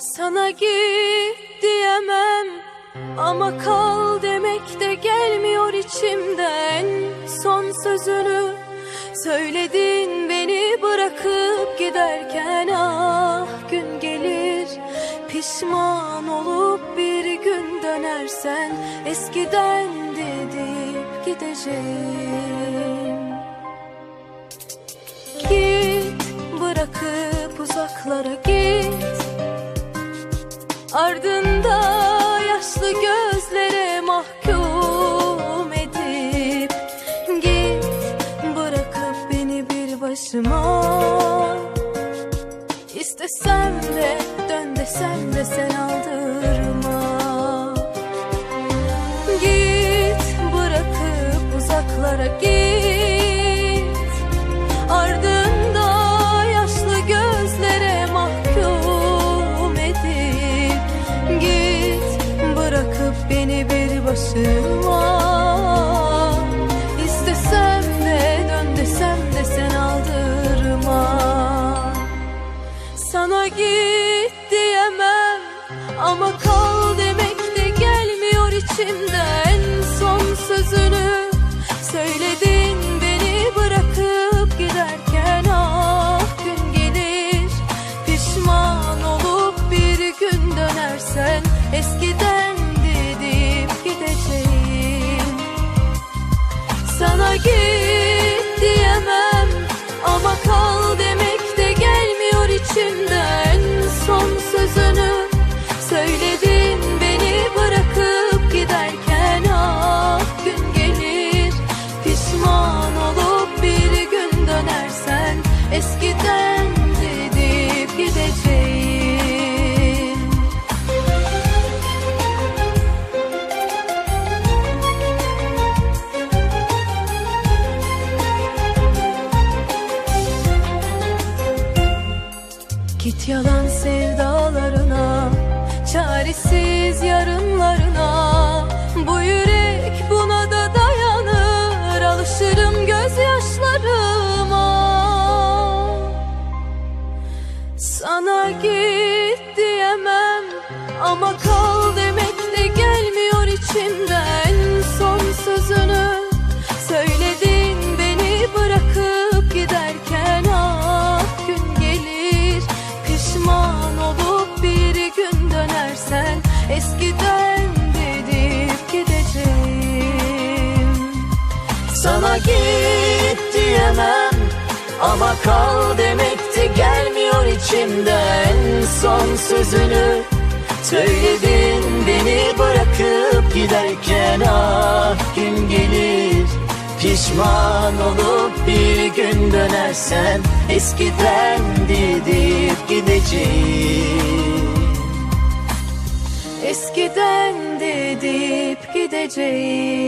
Sana git diyemem ama kal demek de gelmiyor içimden. Son sözünü söyledin beni bırakıp giderken Ah gün gelir. Pişman olup bir gün dönersen Eskiden dedip gideceğim. Git bırakıp uzaklara git Ardında yaşlı gözlere mahkum edip Git bırakıp beni bir başıma. İstesem de dön desem de sen aldırma. Git bırakıp uzaklara git bir başıma İstesem de dön desem de sen aldırma. Sana git diyemem ama kal sana git Git yalan sevdalarına Çaresiz yarınlarına. Bu yürek buna da dayanır Alışırım gözyaşlarıma. Sana git diyemem Ama kal demek de gelmiyor içimden Sana git diyemem ama kal demek de gelmiyor içimden Son sözünü. Söyledin beni bırakıp giderken Ah gün gelir? Pişman olup bir gün dönersen Eskiden dedip gideceğim. Eskiden dedip gideceğim